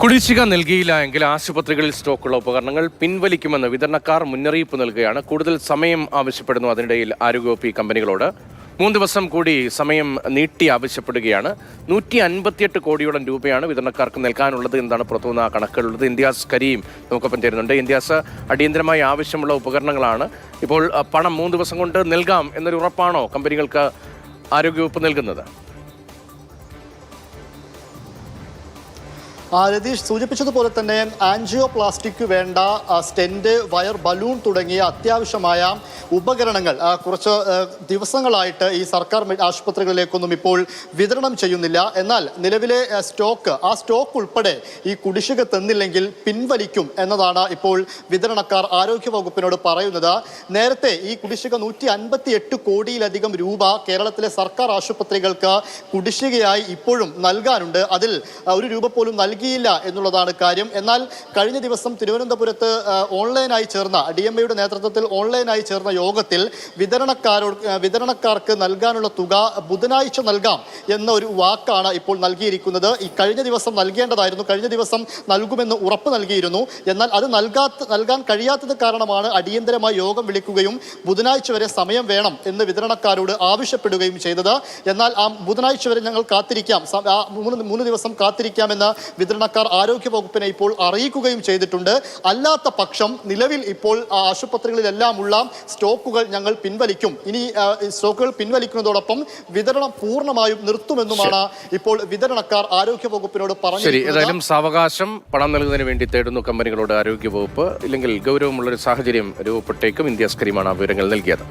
കുടിശ്ശിക നൽകിയില്ല എങ്കിൽ ആശുപത്രികളിൽ സ്റ്റോക്കുള്ള ഉപകരണങ്ങൾ പിൻവലിക്കുമെന്ന് വിതരണക്കാർ മുന്നറിയിപ്പ് നൽകുകയാണ്. കൂടുതൽ സമയം ആവശ്യപ്പെടുന്നു. അതിനിടയിൽ ആരോഗ്യവകുപ്പ് കമ്പനികളോട് മൂന്ന് ദിവസം കൂടി സമയം നീട്ടി ആവശ്യപ്പെടുകയാണ്. നൂറ്റി അൻപത്തിയെട്ട് കോടിയോളം രൂപയാണ് വിതരണക്കാർക്ക് നൽകാനുള്ളത് എന്നാണ് പുറത്തുനിന്ന് ആ കണക്കുകളുള്ളത്. ഇന്ത്യാസ് കരീം നമുക്കൊപ്പം ചേരുന്നുണ്ട്. ഇന്ത്യാസ് അടിയന്തരമായി ആവശ്യമുള്ള ഉപകരണങ്ങളാണ്. ഇപ്പോൾ പണം മൂന്ന് ദിവസം കൊണ്ട് നൽകാം എന്നൊരു ഉറപ്പാണോ കമ്പനികൾക്ക് ആരോഗ്യവകുപ്പ് നൽകുന്നത്? രതീഷ് സൂചിപ്പിച്ചതുപോലെ തന്നെ ആൻജിയോ പ്ലാസ്റ്റിക് വേണ്ട സ്റ്റെന്റ് വയർ ബലൂൺ തുടങ്ങിയ അത്യാവശ്യമായ ഉപകരണങ്ങൾ കുറച്ച് ദിവസങ്ങളായിട്ട് ഈ സർക്കാർ ആശുപത്രികളിലേക്കൊന്നും ഇപ്പോൾ വിതരണം ചെയ്യുന്നില്ല. എന്നാൽ നിലവിലെ സ്റ്റോക്ക് ആ സ്റ്റോക്ക് ഉൾപ്പെടെ ഈ കുടിശ്ശിക തന്നില്ലെങ്കിൽ പിൻവലിക്കും എന്നതാണ് ഇപ്പോൾ വിതരണക്കാർ ആരോഗ്യ വകുപ്പിനോട് പറയുന്നത്. നേരത്തെ ഈ കുടിശ്ശിക നൂറ്റി അൻപത്തി എട്ട് കോടിയിലധികം രൂപ കേരളത്തിലെ സർക്കാർ ആശുപത്രികൾക്ക് കുടിശ്ശികയായി ഇപ്പോഴും നൽകാനുണ്ട്. അതിൽ ഒരു രൂപ പോലും നൽകിയില്ല എന്നുള്ളതാണ് കാര്യം. എന്നാൽ കഴിഞ്ഞ ദിവസം തിരുവനന്തപുരത്ത് ഓൺലൈനായി ചേർന്ന ഡി എം എയുടെ നേതൃത്വത്തിൽ ഓൺലൈനായി ചേർന്ന യോഗത്തിൽ വിതരണക്കാരോട് വിതരണക്കാർക്ക് നൽകാനുള്ള തുക ബുധനാഴ്ച നൽകാം എന്ന ഒരു വാക്കാണ് ഇപ്പോൾ നൽകിയിരിക്കുന്നത്. ഈ കഴിഞ്ഞ ദിവസം നൽകേണ്ടതായിരുന്നു. കഴിഞ്ഞ ദിവസം നൽകുമെന്ന് ഉറപ്പ് നൽകിയിരുന്നു. എന്നാൽ അത് നൽകാത്ത നൽകാൻ കഴിയാത്തത് കാരണമാണ് അടിയന്തരമായി യോഗം വിളിക്കുകയും ബുധനാഴ്ച വരെ സമയം വേണം എന്ന് വിതരണക്കാരോട് ആവശ്യപ്പെടുകയും ചെയ്തത്. എന്നാൽ ആ ബുധനാഴ്ച വരെ ഞങ്ങൾ കാത്തിരിക്കാം. മൂന്ന് മൂന്ന് ദിവസം കാത്തിരിക്കാമെന്ന് വിതരണക്കാർ ആരോഗ്യ വകുപ്പിനെ ഇപ്പോൾ അറിയിക്കുകയും ചെയ്തിട്ടുണ്ട്. അല്ലാത്ത പക്ഷം നിലവിൽ ഇപ്പോൾ ആശുപത്രികളിലെല്ലാമുള്ള ആശുപത്രികളിലെല്ലാം ഉള്ള സ്റ്റോക്കുകൾ ഞങ്ങൾ പിൻവലിക്കും. ഇനി സ്റ്റോക്കുകൾ പിൻവലിക്കുന്നതോടൊപ്പം വിതരണം പൂർണമായും നിർത്തുമെന്നുമാണ് ഇപ്പോൾ വിതരണക്കാർ ആരോഗ്യ വകുപ്പിനോട് ശരി പറഞ്ഞിരിക്കുന്നത്. ഏതായാലും സാവകാശം പണം നൽകുന്നതിന് വേണ്ടി തേടുന്നു കമ്പനികളോട് ആരോഗ്യ ആരോഗ്യവകുപ്പ് ഇല്ലെങ്കിൽ ഗൗരവമുള്ള ഒരു സാഹചര്യം രൂപപ്പെട്ടേക്കും. ഇന്ത്യ സ്കരീമാണ് ആ വിവരങ്ങൾ നൽകിയത്.